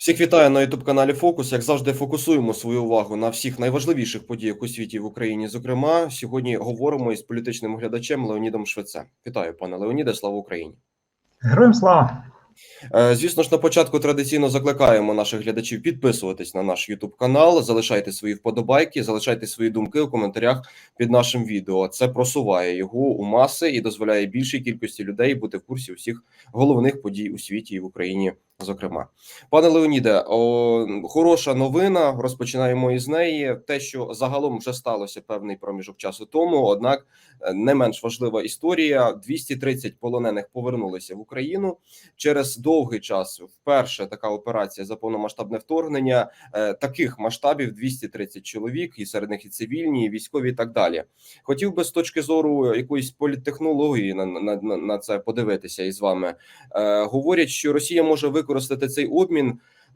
Всіх вітаю на youtube каналі Фокус. Як завжди, фокусуємо свою увагу на всіх найважливіших подіях у світі в Україні. Зокрема, сьогодні говоримо із політичним оглядачем Леонідом Швецем. Вітаю, пане Леоніде. Слава Україні! Героям слава! Е, Звісно ж, на початку традиційно закликаємо наших глядачів підписуватись на наш YouTube канал, залишайте свої вподобайки, залишайте свої думки у коментарях під нашим відео. Це просуває його у маси і дозволяє більшій кількості людей бути в курсі усіх головних подій у світі і в Україні. Зокрема, пане Леоніде, о, хороша новина. Розпочинаємо із неї. Те, що загалом вже сталося певний проміжок часу тому. Однак е, не менш важлива історія: 230 полонених повернулися в Україну через довгий час. Вперше така операція за повномасштабне вторгнення е, таких масштабів 230 чоловік, і серед них і цивільні, і військові, і так далі. Хотів би з точки зору якоїсь політтехнології на, на, на, на це подивитися із вами. Е, говорять, що Росія може використати цей обмін,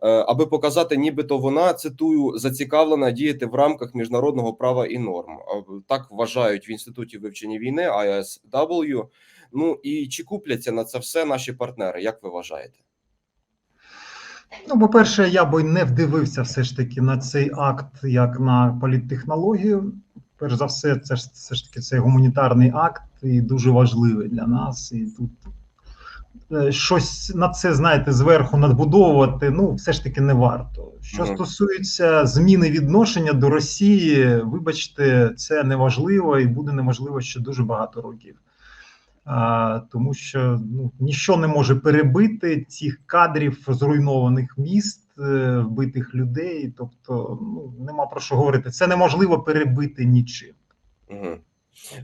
е, аби показати, нібито вона цитую зацікавлена діяти в рамках міжнародного права і норм. Е, Так вважають в інституті вивчення війни ISW. Ну і чи купляться на це все наші партнери? Як ви вважаєте? Ну, по-перше, я би не вдивився все ж таки на цей акт як на політтехнологію. Перш за все, це ж все ж таки це гуманітарний акт і дуже важливий для нас. І тут щось на це, знаєте, зверху надбудовувати, ну, все ж таки не варто. Що Мгм. стосується зміни відношення до Росії, вибачте, це неважливо і буде неможливо ще дуже багато років. А, тому що ну, ніщо не може перебити цих кадрів зруйнованих міст, е, вбитих людей. Тобто, ну нема про що говорити. Це неможливо перебити нічим. Угу.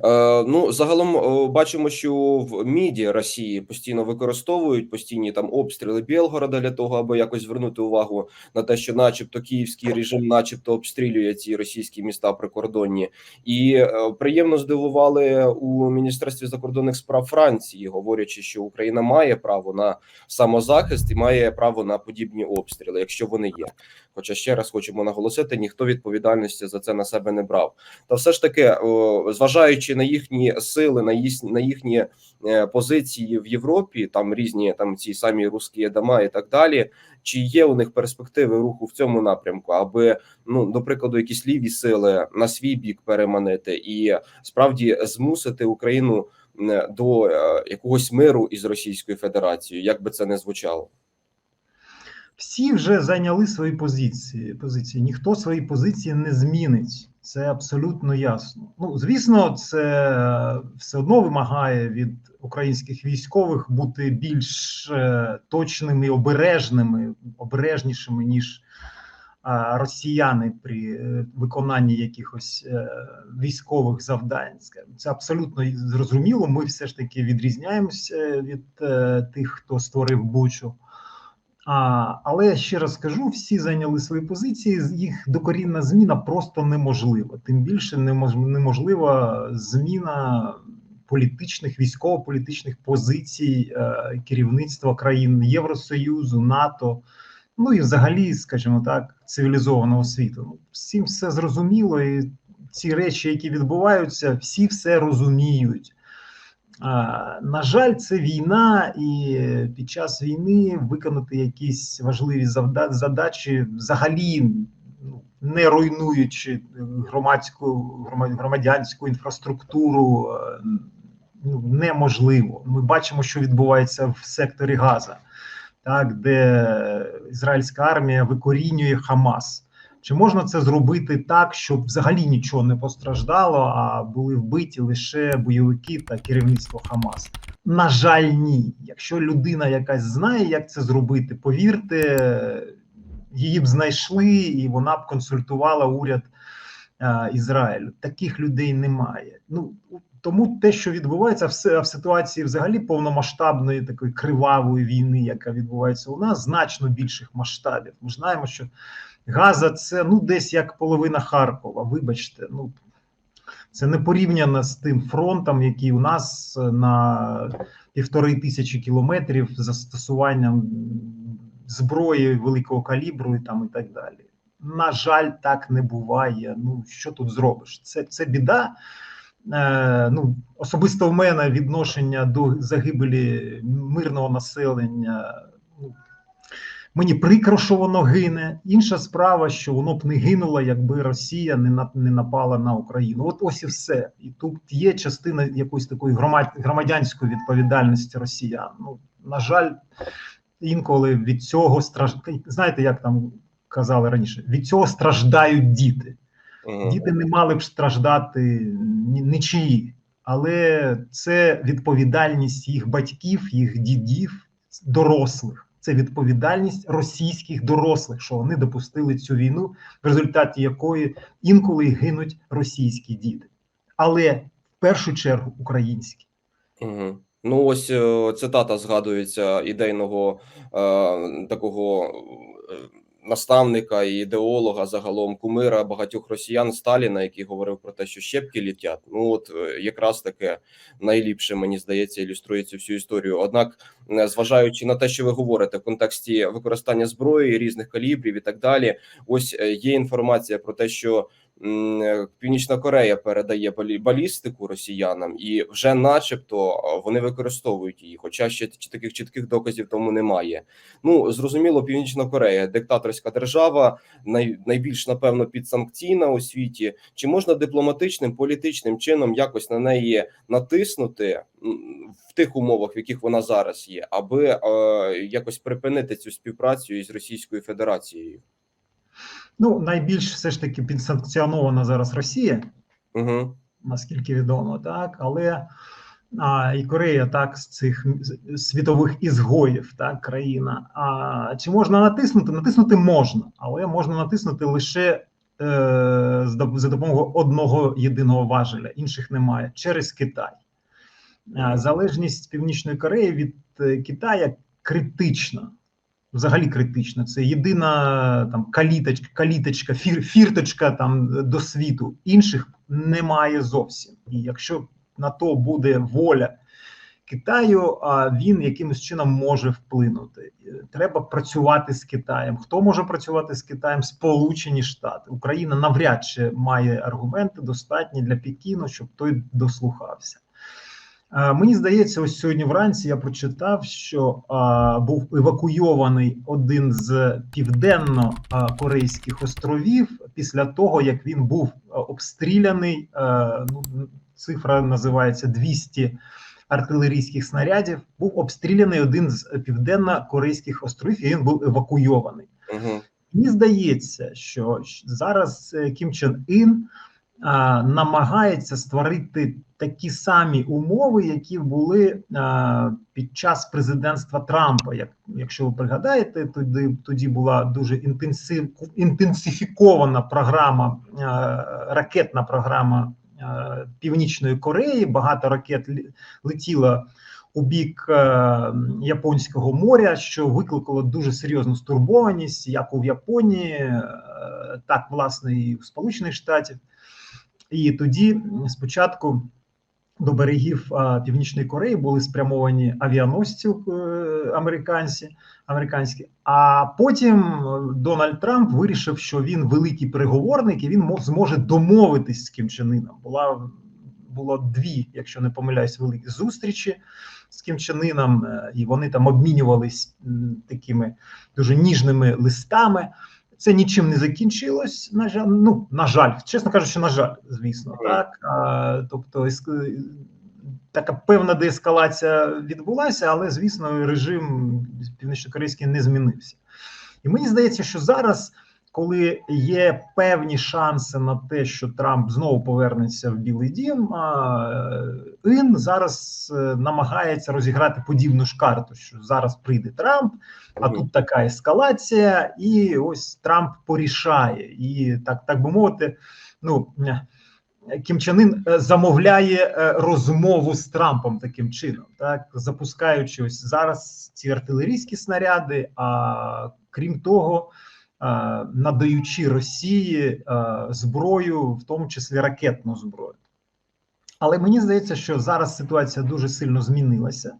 Е, ну, загалом о, бачимо, що в міді Росії постійно використовують постійні там обстріли Білгорода для того, аби якось звернути увагу на те, що, начебто, київський режим, начебто, обстрілює ці російські міста прикордонні, і е, приємно здивували у міністерстві закордонних справ Франції, говорячи, що Україна має право на самозахист і має право на подібні обстріли, якщо вони є. Хоча ще раз хочемо наголосити, ніхто відповідальності за це на себе не брав. Та все ж таки, зважаючи на їхні сили, на їхні, на їхні е, позиції в Європі, там різні там ці самі русські дома і так далі. Чи є у них перспективи руху в цьому напрямку, аби ну до прикладу, якісь ліві сили на свій бік переманити і справді змусити Україну е, до е, якогось миру із Російською Федерацією, як би це не звучало? Всі вже зайняли свої позиції. Позиції ніхто свої позиції не змінить. Це абсолютно ясно. Ну звісно, це все одно вимагає від українських військових бути більш е, точними, і обережними, обережнішими ніж росіяни при е, виконанні якихось е, військових завдань. Це абсолютно зрозуміло. Ми все ж таки відрізняємося від е, тих, хто створив Бучу. Але ще раз скажу: всі зайняли свої позиції. Їх докорінна зміна просто неможлива. Тим більше немож, неможлива зміна політичних, військово-політичних позицій е, керівництва країн Євросоюзу, НАТО, ну і взагалі, скажімо так, цивілізованого світу. Ну, всім все зрозуміло, і ці речі, які відбуваються, всі все розуміють. На жаль, це війна, і під час війни виконати якісь важливі задачі, взагалі ну, не руйнуючи громадську грома- громадянську інфраструктуру, ну, неможливо. Ми бачимо, що відбувається в секторі Газа, так де ізраїльська армія викорінює Хамас. Чи можна це зробити так, щоб взагалі нічого не постраждало, а були вбиті лише бойовики та керівництво Хамас? На жаль, ні. Якщо людина якась знає, як це зробити, повірте, її б знайшли, і вона б консультувала уряд е, Ізраїлю. Таких людей немає. Ну тому те, що відбувається в, ситуації взагалі повномасштабної такої кривавої війни, яка відбувається у нас, значно більших масштабів. Ми знаємо, що Газа це ну десь як половина Харкова. Вибачте, ну це не порівняно з тим фронтом, який у нас е, на півтори тисячі кілометрів застосуванням зброї великого калібру і там і так далі. На жаль, так не буває. Ну що тут зробиш? Це, це біда. Е, ну, особисто в мене відношення до загибелі мирного населення. Ну, Мені прикро, що воно гине. Інша справа, що воно б не гинуло, якби Росія не на не напала на Україну. От ось і все. І тут є частина якоїсь такої громад, громадянської відповідальності Росіян. Ну на жаль, інколи від цього страж... знаєте, як там казали раніше, від цього страждають діти. Діти не мали б страждати ні- нічиї, але це відповідальність їх батьків, їх дідів, дорослих. Це відповідальність російських дорослих, що вони допустили цю війну, в результаті якої інколи гинуть російські діти, але в першу чергу українські. Угу. Ну, ось е, цитата згадується ідейного е, такого е, наставника і ідеолога загалом кумира багатьох росіян Сталіна, який говорив про те, що щепки літять. Ну от е, якраз таке найліпше мені здається ілюструє цю всю історію. Однак, е, зважаючи на те, що ви говорите в контексті використання зброї різних калібрів і так далі, ось е, є інформація про те, що Північна Корея передає балі- балістику росіянам, і вже, начебто, е, вони використовують її, хоча ще таких чітких доказів тому немає. Ну зрозуміло, Північна Корея диктаторська держава, найбільш напевно підсанкційна у світі. Чи можна дипломатичним політичним чином якось на неї натиснути в тих умовах, в яких вона зараз є, аби е, якось припинити цю співпрацю із Російською Федерацією? Ну найбільш все ж таки підсанкціонована зараз Росія. Угу. наскільки відомо, так але а, і Корея так з цих світових ізгоїв, так країна. А чи можна натиснути? Натиснути можна, але можна натиснути лише е, за допомогою одного єдиного важеля, інших немає через Китай. Залежність Північної Кореї від е, Китая критична. Взагалі критична. Це єдина там каліточка, каліточка, фір, фірточка там до світу. Інших немає зовсім. І якщо на то буде воля Китаю, а він якимось чином може вплинути. Е, Треба працювати з Китаєм. Хто може працювати з Китаєм? Сполучені Штати. Україна навряд чи має аргументи достатні для Пекіну, щоб той дослухався. Мені здається, ось сьогодні вранці я прочитав, що а, був евакуйований один з південно-корейських островів після того, як він був обстріляний. е, Ну, цифра називається 200 артилерійських снарядів. Був обстріляний один з південно-корейських островів, і він був евакуйований. Угу. Мені здається, що зараз е, Кім Чен Ін а, намагається створити такі самі умови, які були під час президентства Трампа. Як якщо ви пригадаєте, тоді тоді була дуже інтенсив, інтенсифікована програма, ракетна програма Північної Кореї. Багато ракет летіло у бік Японського моря, що викликало дуже серйозну стурбованість, як у Японії, так власне і в Сполучених Штатів. І тоді спочатку до берегів Північної Кореї були спрямовані авіаносці е, американці, американські. А потім Дональд Трамп вирішив, що він великий переговорник і він зможе домовитись з Кім Чен Іном. Була було дві, якщо не помиляюсь, великі зустрічі з Кім Чен Іном, е, і вони там обмінювались такими дуже ніжними листами. Це нічим не закінчилось. На жаль, ну на жаль, чесно кажучи, на жаль, звісно, так. А, тобто, така певна деескалація відбулася, але звісно, режим північнокорейський не змінився. І мені здається, що зараз, коли є певні шанси на те, що Трамп знову повернеться в Білий Дім, а, Ін зараз е, намагається розіграти подібну ж карту, що зараз прийде Трамп, а тут така ескалація, і ось Трамп порішає. І так, так би мовити, ну. е, Кім Чен Ын е, замовляє е, розмову з Трампом таким чином, так запускаючи ось зараз ці артилерійські снаряди. А крім того, е, надаючи Росії е, зброю, в тому числі ракетну зброю. Але мені здається, що зараз ситуація дуже сильно змінилася.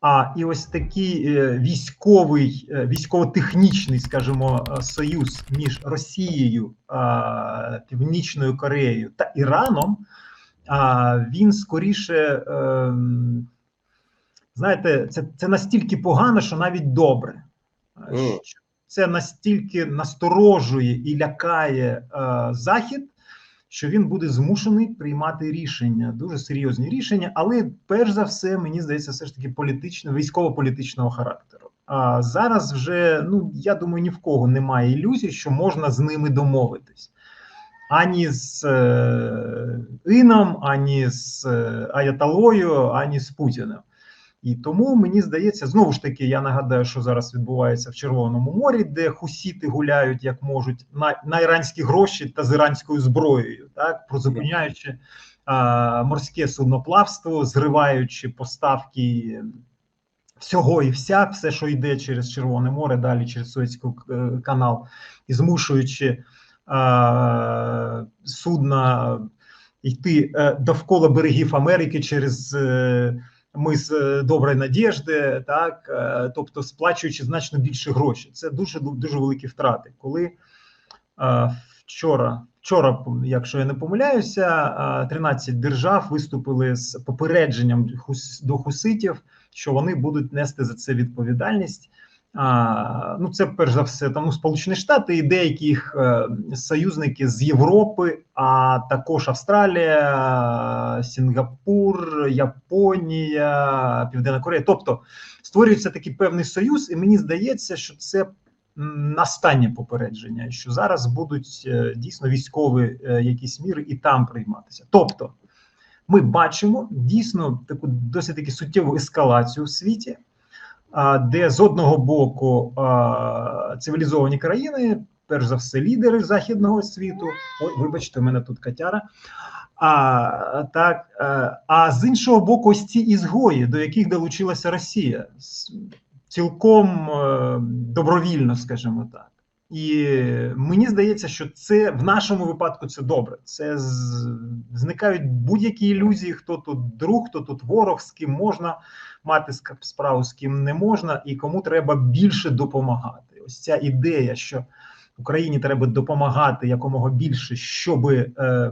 А і ось такий е, військовий, е, військово-технічний, скажімо, е, союз між Росією, е, Північною Кореєю та Іраном, він скоріше, е, знаєте, це, це настільки погано, що навіть добре. Е, що Це настільки насторожує і лякає е, Захід, що він буде змушений приймати рішення, дуже серйозні рішення, але перш за все, мені здається, все ж таки політично, військово-політичного характеру. А зараз вже ну я думаю, ні в кого немає ілюзій, що можна з ними домовитись. Ані з е, Іном, ані з е, Аятолою, ані з Путіним. І тому мені здається, знову ж таки, я нагадаю, що зараз відбувається в Червоному морі, де хусіти гуляють як можуть на, на іранські гроші та з іранською зброєю, так прозупиняючи а, морське судноплавство, зриваючи поставки всього і вся, все, що йде через Червоне море, далі через Суецький е, канал, і змушуючи а, судна йти е, довкола берегів Америки через. е, ми з е, доброї надіжди, так е, тобто сплачуючи значно більше гроші. Це дуже дуже великі втрати. Коли е, вчора, вчора, якщо я не помиляюся, е, 13 держав виступили з попередженням до хуситів, що вони будуть нести за це відповідальність. Ну, це перш за все тому Сполучені Штати і деякі їх е, союзники з Європи, а також Австралія, Сінгапур, Японія, Південна Корея. Тобто створюється такий певний союз, і мені здається, що це останнє попередження, що зараз будуть е, дійсно військові е, якісь міри і там прийматися. Тобто, ми бачимо дійсно таку досить таки суттєву ескалацію в світі де з одного боку цивілізовані країни, перш за все, лідери західного світу. Ой, вибачте, у мене тут катяра. А так, е, а з іншого боку, ось ці ізгої, до яких долучилася Росія, цілком е, добровільно, скажімо так. І мені здається, що це в нашому випадку це добре. Це з, зникають будь-які ілюзії, хто тут друг, хто тут ворог, з ким можна мати справу, з ким не можна, і кому треба більше допомагати. Ось ця ідея, що Україні треба допомагати якомога більше, щоб е,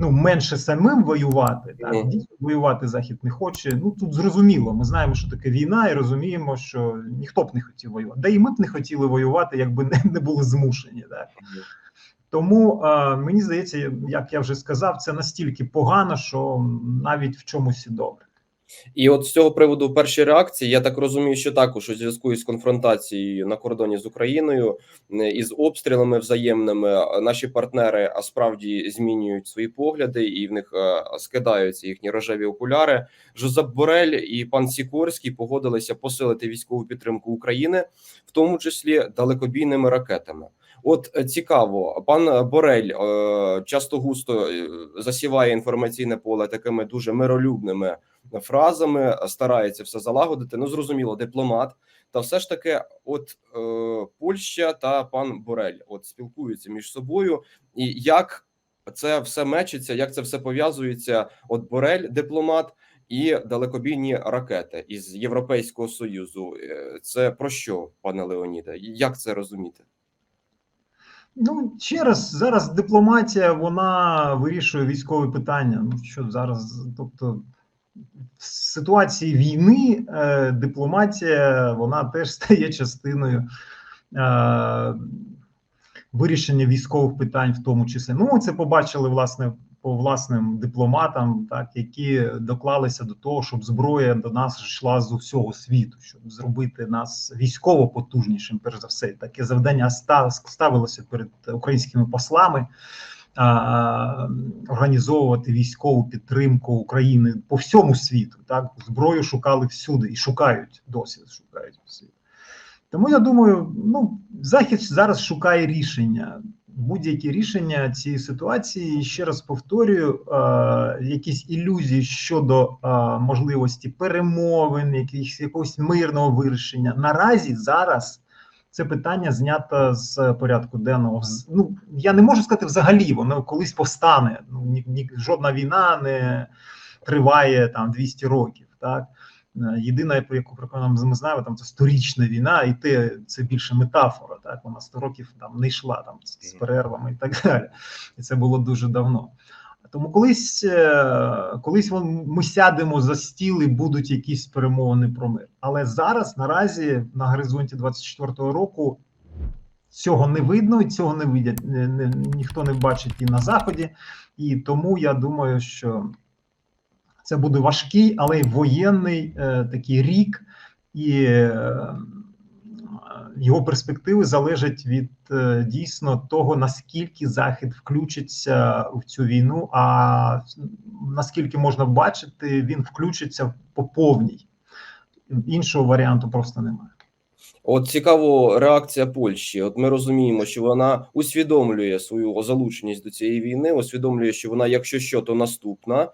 ну менше самим воювати. Так дійсно воювати захід не хоче. Ну тут зрозуміло. Ми знаємо, що таке війна, і розуміємо, що ніхто б не хотів воювати. Да і ми б не хотіли воювати, якби не, не були змушені. Так тому е, мені здається, як я вже сказав, це настільки погано, що навіть в чомусь і добре. І от з цього приводу перші реакції, я так розумію, що також у зв'язку із конфронтацією на кордоні з Україною із обстрілами взаємними наші партнери а справді змінюють свої погляди, і в них скидаються їхні рожеві окуляри. Жозеп Борель і пан Сікорський погодилися посилити військову підтримку України, в тому числі далекобійними ракетами. От е, цікаво, пан Борель е, часто густо е, засіває інформаційне поле такими дуже миролюбними фразами, старається все залагодити. Ну зрозуміло, дипломат. Та все ж таки, от е, Польща та пан Борель от спілкуються між собою, і як це все мечиться, як це все пов'язується? От Борель, дипломат. І далекобійні ракети із Європейського союзу. Е, Це про що, пане Леоніде? Як це розуміти? Ну ще раз зараз дипломатія вона вирішує військові питання. Ну що зараз, тобто в ситуації війни е, дипломатія вона теж стає частиною е, вирішення військових питань, в тому числі. Ну, це побачили власне по власним дипломатам, так які доклалися до того, щоб зброя до нас йшла з усього світу, щоб зробити нас військово потужнішим. Перш за все, таке завдання ставилося перед українськими послами. Організовувати військову підтримку України по всьому світу, так зброю шукали всюди і шукають досі. Шукають всюди. Тому я думаю, ну захід зараз шукає рішення. Будь-які рішення цієї ситуації. Ще раз повторюю, е, якісь ілюзії щодо е, можливості перемовин, якихось якогось мирного вирішення. Наразі зараз це питання знято з порядку денного. Ну я не можу сказати взагалі, воно колись повстане. Ну ні, ні, жодна війна не триває там 200 років. Так Єдина, про яку яку ми знаємо, там це сторічна війна, і те це більше метафора. Так вона 100 років там не йшла там з перервами і так далі. І це було дуже давно. Тому колись, е, колись ми сядемо за стіл і будуть якісь перемовини про мир. Але зараз наразі на горизонті 24-го року цього не видно, і цього не видять ніхто не бачить і на заході. І тому я думаю, що це буде важкий, але й воєнний е, такий рік, і е, його перспективи залежать від е, дійсно того, наскільки Захід включиться в цю війну. А наскільки можна бачити, він включиться по повній. Іншого варіанту просто немає. От цікаво реакція Польщі. От ми розуміємо, що вона усвідомлює свою залученість до цієї війни, усвідомлює, що вона, якщо що, то наступна,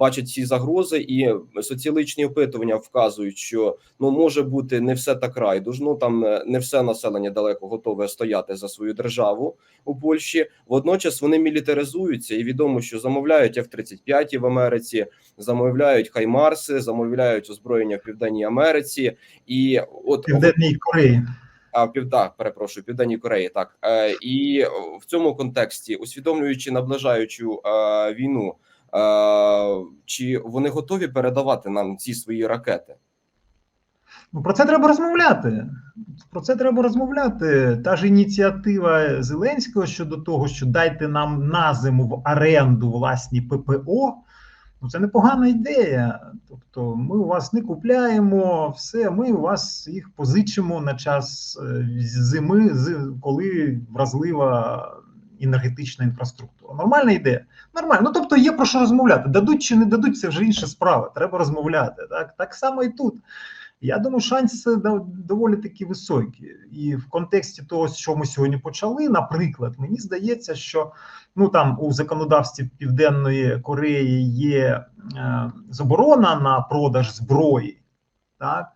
бачить ці загрози, і соціологічні опитування вказують, що ну може бути не все так райдужно. Там е, не все населення далеко готове стояти за свою державу у Польщі. Водночас вони мілітаризуються, і відомо, що замовляють F-35 в Америці, замовляють Хаймарси, замовляють озброєння в Південній Америці. І от Південній Кореї. а пів так, перепрошую, Південній Кореї. Так е, і в цьому контексті, усвідомлюючи наближаючу е, війну, е, чи вони готові передавати нам ці свої ракети? Ну, про це треба розмовляти. Про це треба розмовляти. Та ж ініціатива Зеленського щодо того, що дайте нам на зиму в оренду власні ППО. Ну, це непогана ідея. Тобто, ми у вас не купляємо все, ми у вас їх позичимо на час е, зими, коли вразлива енергетична інфраструктура. Нормальна ідея. Нормально. Ну тобто є про що розмовляти. Дадуть чи не дадуть, це вже інша справа. Треба розмовляти. Так, так само і тут. Я думаю, шанси до- доволі таки високі. І в контексті того, що ми сьогодні почали, наприклад, мені здається, що ну там у законодавстві Південної Кореї є е, заборона на продаж зброї, так.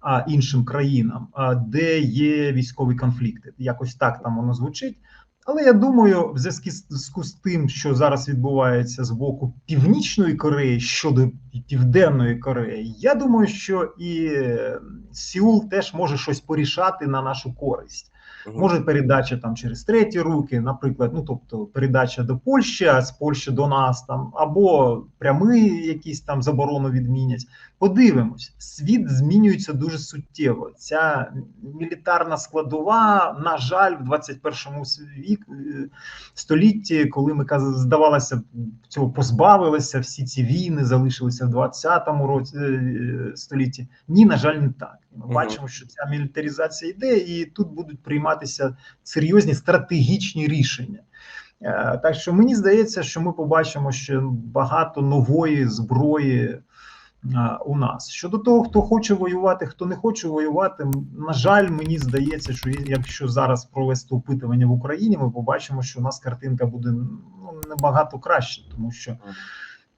А іншим країнам, де є військові конфлікти, якось так там воно звучить. Але я думаю, в зв'язку з- тим, що зараз відбувається з боку Північної Кореї щодо Південної Кореї, я думаю, що і е, Сеул теж може щось порішати на нашу користь. Мгм. Може передача там через треті руки, наприклад, ну тобто передача до Польщі, а з Польщі до нас там, або прямий якісь там заборону відмінять. Подивимось, світ змінюється дуже суттєво. Ця мілітарна складова, на жаль, в 21 вік е, столітті, коли ми здавалося, цього позбавилися, всі ці війни залишилися в 20-му році е, столітті. Ні, на жаль, не так. Ми бачимо, що ця мілітаризація йде, і тут будуть прийматися серйозні стратегічні рішення. Е, Так що мені здається, що ми побачимо ще багато нової зброї у нас. Щодо того, хто хоче воювати, хто не хоче воювати, на жаль, мені здається, що якщо зараз провести опитування в Україні, ми побачимо, що у нас картинка буде ну, набагато краще, тому що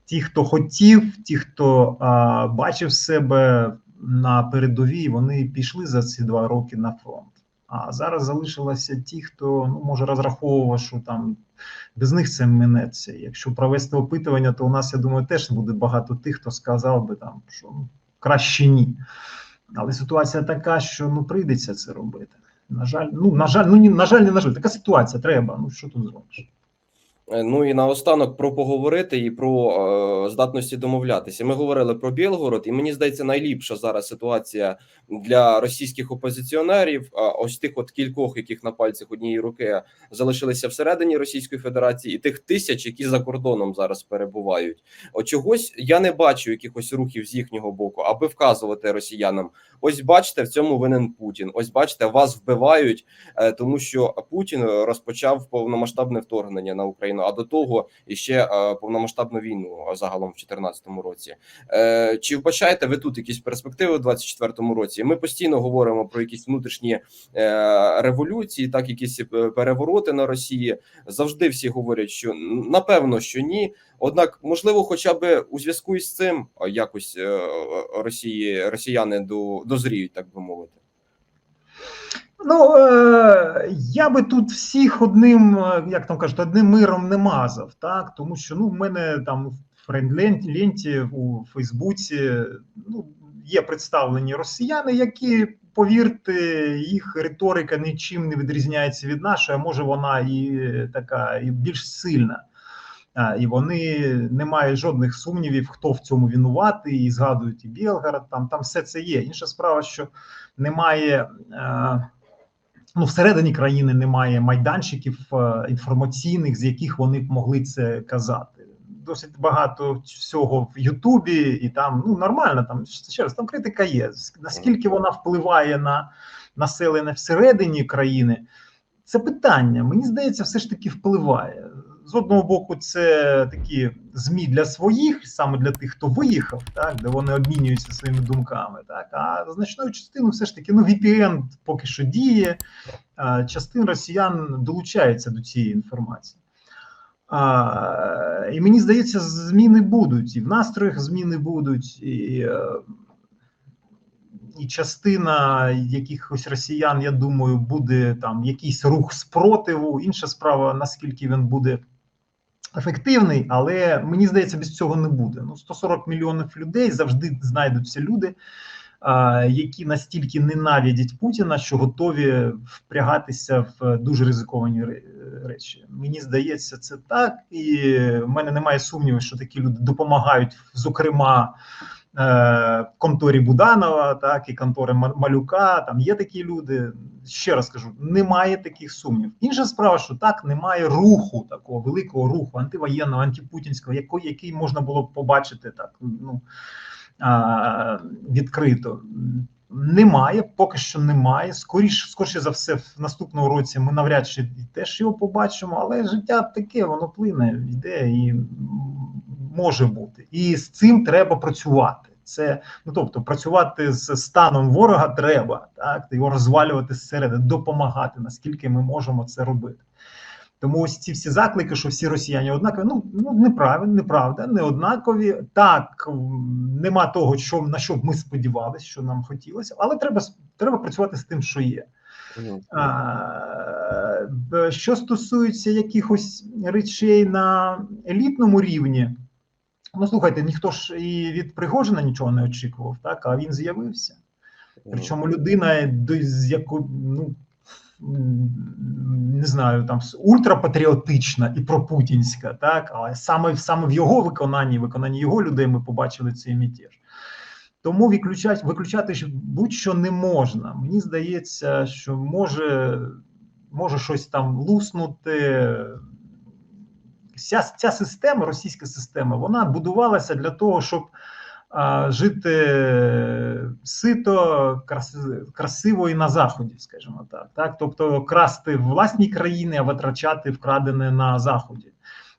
ті, хто хотів, ті, хто а, бачив себе на передовій, вони пішли за ці два роки на фронт. А зараз залишилося ті, хто ну може розраховував, що там без них це минеться. Якщо провести опитування, то у нас я думаю теж буде багато тих, хто сказав би там, що ну, краще ні. Але ситуація така, що ну прийдеться це робити. На жаль, ну на жаль, ну ні, на жаль, не на жаль. Така ситуація треба. Ну що тут зробиш? Е, Ну і наостанок про поговорити і про е, здатності домовлятися. Ми говорили про Білгород, і мені здається, найліпша зараз ситуація для російських опозиціонерів. А ось тих, от кількох, яких на пальцях однієї руки залишилися всередині Російської Федерації, і тих тисяч, які за кордоном зараз перебувають. От чогось я не бачу якихось рухів з їхнього боку, аби вказувати росіянам. Ось бачите, в цьому винен Путін. Ось бачите, вас вбивають, е, тому що Путін розпочав повномасштабне вторгнення на Україну. А до того іще е, повномасштабну війну загалом в 2014 році. Е, Чи вбачаєте ви тут якісь перспективи у 2024 році? Ми постійно говоримо про якісь внутрішні е, революції, так якісь перевороти на Росії. Завжди всі говорять, що напевно, що ні. Однак, можливо, хоча б у зв'язку із цим якось Росії росіяни до дозріють, так би мовити. Ну е, я би тут всіх одним, е, як там кажуть, одним миром не мазав, так тому що ну в мене там в френд-ленті у Фейсбуці ну є представлені росіяни, які повірте, їх риторика нічим не відрізняється від нашої, а може вона і така і більш сильна. А, і вони не мають жодних сумнівів, хто в цьому винуватий, і згадують і Білгород. Там там все це є. Інша справа, що немає. Е, Ну, всередині країни немає майданчиків е, інформаційних, з яких вони б могли це казати. Досить багато всього в Ютубі, і там ну нормально. Там ще раз там критика є. Наскільки вона впливає на населення всередині країни? Це питання. Мені здається, все ж таки впливає. З одного боку, це такі змі для своїх, саме для тих, хто виїхав, так де вони обмінюються своїми думками. Так а значною частину, все ж таки, ну VPN поки що діє. А, частин росіян долучається до цієї інформації. А, І мені здається, зміни будуть, і в настроях зміни будуть, і е, і частина якихось росіян, я думаю, буде там якийсь рух спротиву. Інша справа, наскільки він буде ефективний, але мені здається, без цього не буде. Ну, 140 мільйонів людей завжди знайдуться люди, які настільки ненавидять Путіна, що готові впрягатися в дуже ризиковані речі. Мені здається, це так, і в мене немає сумніву, що такі люди допомагають, зокрема. Е, конторі Буданова, так і контори Малюка. Там є такі люди. Ще раз кажу, немає таких сумнів. Інша справа, що так немає руху, такого великого руху, антивоєнного, антипутінського, який, який можна було б побачити так. Ну відкрито. Немає, поки що немає. Скоріше, скоріше за все, в наступному році ми навряд чи теж його побачимо, але життя таке, воно плине, йде і може бути, і з цим треба працювати. Це ну тобто працювати з станом ворога треба так його розвалювати зсередини, допомагати, наскільки ми можемо це робити. Тому ось ці всі заклики, що всі росіяни однакові, ну ну неправильно, неправда, не однакові. Так нема того, що на що б ми сподівалися, що нам хотілося, але треба треба працювати з тим, що є. А, Що стосується якихось речей на елітному рівні. Ну, слухайте, ніхто ж і від Пригожина нічого не очікував, так а він з'явився. Причому людина, з яку ну не знаю, там ультрапатріотична і пропутінська, так, але саме саме в його виконанні, виконанні його людей, ми побачили цей мятеж. Тому виключати виключати будь-що не можна. Мені здається, що може може щось там луснути вся ця система, російська система, вона будувалася для того, щоб а, жити сито, красиво і на заході, скажімо так. так, тобто красти в власній країні, а витрачати вкрадене на заході.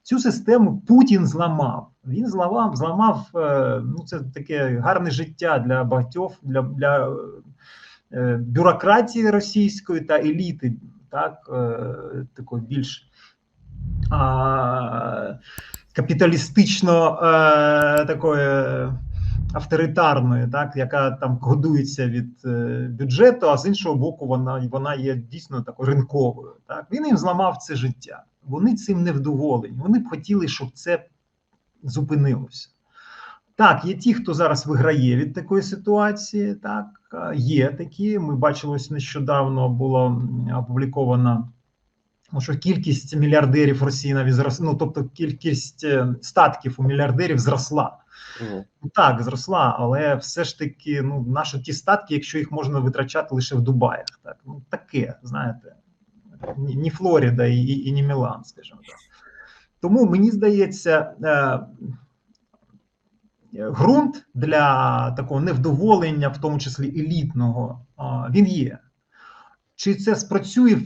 Цю систему Путін зламав. Він зламав, зламав е, ну це таке гарне життя для багатьох, для для е, бюрократії російської та еліти, так е, такої більш капіталістично е, такої авторитарної, так яка там годується від е, бюджету, а з іншого боку, вона вона є дійсно такою ринковою. Так він їм зламав це життя. Вони цим не вдоволені. Вони б хотіли, щоб це зупинилося. Так, є ті, хто зараз виграє від такої ситуації. Так, є такі. Ми бачили ось нещодавно було опубліковано Ну, що кількість мільярдерів Росії навіть зросла, ну тобто кількість е, статків у мільярдерів зросла. Mm. Так, зросла, але все ж таки, ну наші ті статки, якщо їх можна витрачати лише в Дубаях, так ну таке, знаєте, ні, ні Флоріда і, і, і ні Мілан, скажімо так. Тому мені здається, е, ґрунт для такого невдоволення, в тому числі елітного, е, він є. Чи це спрацює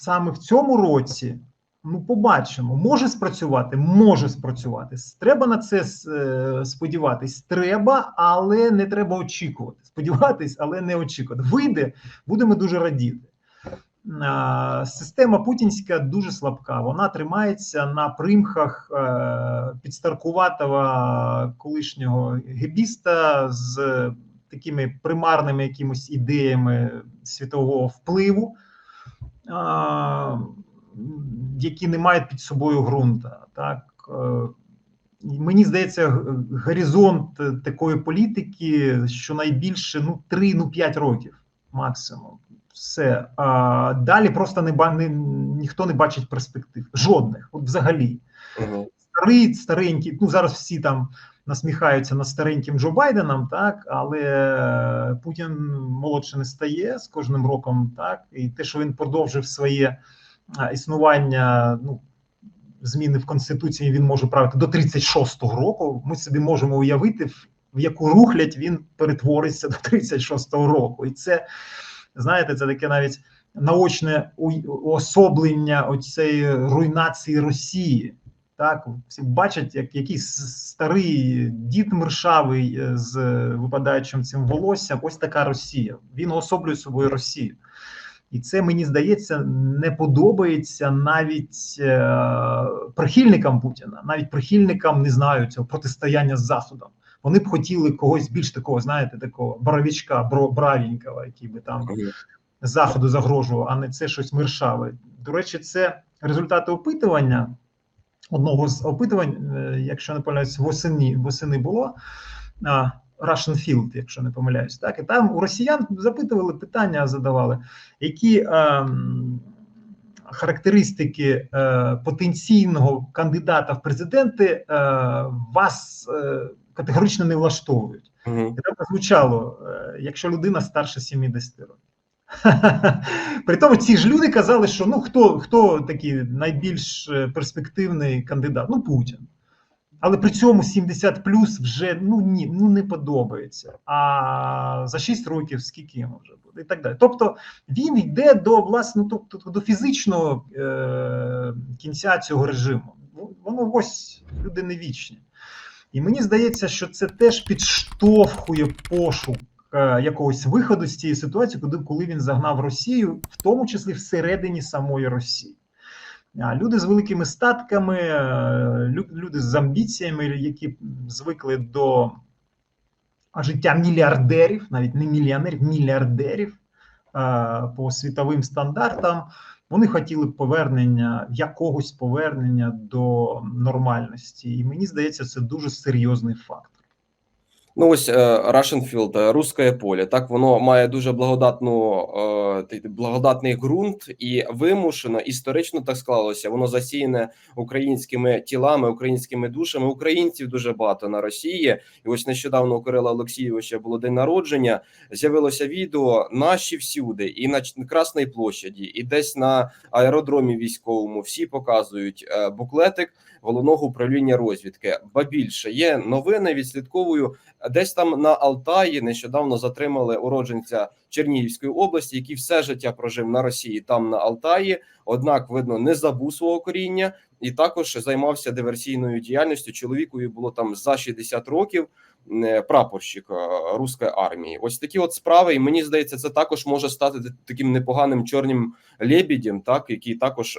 саме в цьому році? Ну, побачимо. Може спрацювати, може спрацювати. Треба на це е, сподіватись. Треба, але не треба очікувати. Сподіватись, але не очікувати. Вийде, будемо дуже радіти. Система путінська дуже слабка. Вона тримається на примхах е, підстаркуватого колишнього гебіста з такими примарними якимось ідеями світового впливу, які не мають під собою ґрунта. Так е, мені здається, горизонт такої політики, що найбільше ну 3 ну 5 років максимум. Все а далі просто не, не ніхто не бачить перспектив. Жодних, от взагалі. Угу. старий, старенький. Ну зараз всі там насміхаються над стареньким Джо Байденом, так але Путін молодше не стає з кожним роком, так і те, що він продовжив своє існування, ну зміни в конституції він може правити до 36-го року. Ми собі можемо уявити, в, яку рухлядь він перетвориться до 36-го року, і це знаєте, це таке навіть наочне уособлення цієї руйнації Росії. Так, всі бачать, як якийсь старий дід мершавий е, з випадаючим цим волоссям. Ось така Росія. Він уособлює собою Росію. І це мені здається не подобається навіть е, прихильникам Путіна, навіть прихильникам не знаю цього протистояння з Заходом. Вони б хотіли когось більш такого, знаєте, такого боровічка, бро, бравенького, який би там заходу загрожував, а не це щось миршаве. До речі, це результати опитування. Одного з опитувань, е, якщо не помиляюсь, восени восени було Russian Field, якщо не помиляюсь, так і там у росіян запитували питання, задавали, які е, характеристики е, потенційного кандидата в президенти е, вас е, категорично не влаштовують. Угу. І там звучало, е, якщо людина старше 70 років. При тому ці ж люди казали, що ну хто хто такий найбільш е, перспективний кандидат? Ну Путін. Але при цьому 70 плюс вже ну ні, ну не подобається. А за 6 років скільки йому вже буде, і так далі. Тобто він йде до власне, тобто до фізичного е- кінця цього режиму. Воно ось люди не вічні. І мені здається, що це теж підштовхує пошук якогось виходу з цієї ситуації, куди коли він загнав Росію, в тому числі всередині самої Росії. Люди з великими статками, люди з амбіціями, які звикли до життя мільярдерів, навіть не мільйонерів, мільярдерів по світовим стандартам. Вони хотіли повернення якогось повернення до нормальності, і мені здається, це дуже серйозний факт. Ну, ось Russian русське поле. Так воно має дуже благодатну благодатний ґрунт і вимушено історично так склалося. Воно засіяне українськими тілами, українськими душами. Українців дуже багато на Росії. І ось нещодавно у Кирила Олексійовича було день народження. З'явилося відео наші всюди, і на Красній площаді, і десь на аеродромі військовому. Всі показують буклетик головного управління розвідки. Ба більше є новини. Відслідковую десь там на Алтаї. Нещодавно затримали уродженця Чернігівської області, який все життя прожив на Росії там на Алтаї. Однак, видно, не забув свого коріння і також займався диверсійною діяльністю. Чоловікові було там за 60 років. Прапорщик руської армії, ось такі от справи, і мені здається, це також може стати таким непоганим чорним лебідем, так який також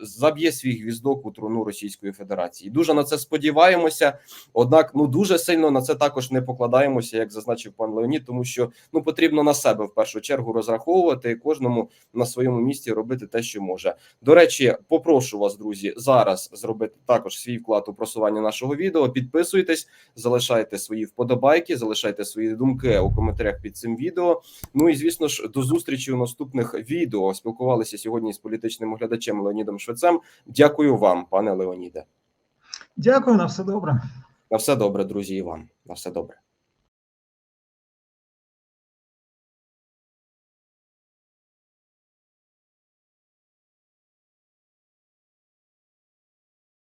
заб'є свій гвіздок у труну Російської Федерації. Дуже на це сподіваємося. Однак, ну дуже сильно на це також не покладаємося, як зазначив пан Леонід, тому що ну потрібно на себе в першу чергу розраховувати і кожному на своєму місці робити те, що може. До речі, попрошу вас, друзі, зараз зробити також свій вклад у просування нашого відео. Підписуйтесь, залишайте свої вподобайки, залишайте свої думки у коментарях під цим відео. Ну і звісно ж, до зустрічі у наступних відео. Спілкувалися сьогодні з політичним оглядачем Леонідом Швецем. Дякую вам, пане Леоніде. Дякую, на все добре. На все добре, друзі, і вам. На все добре.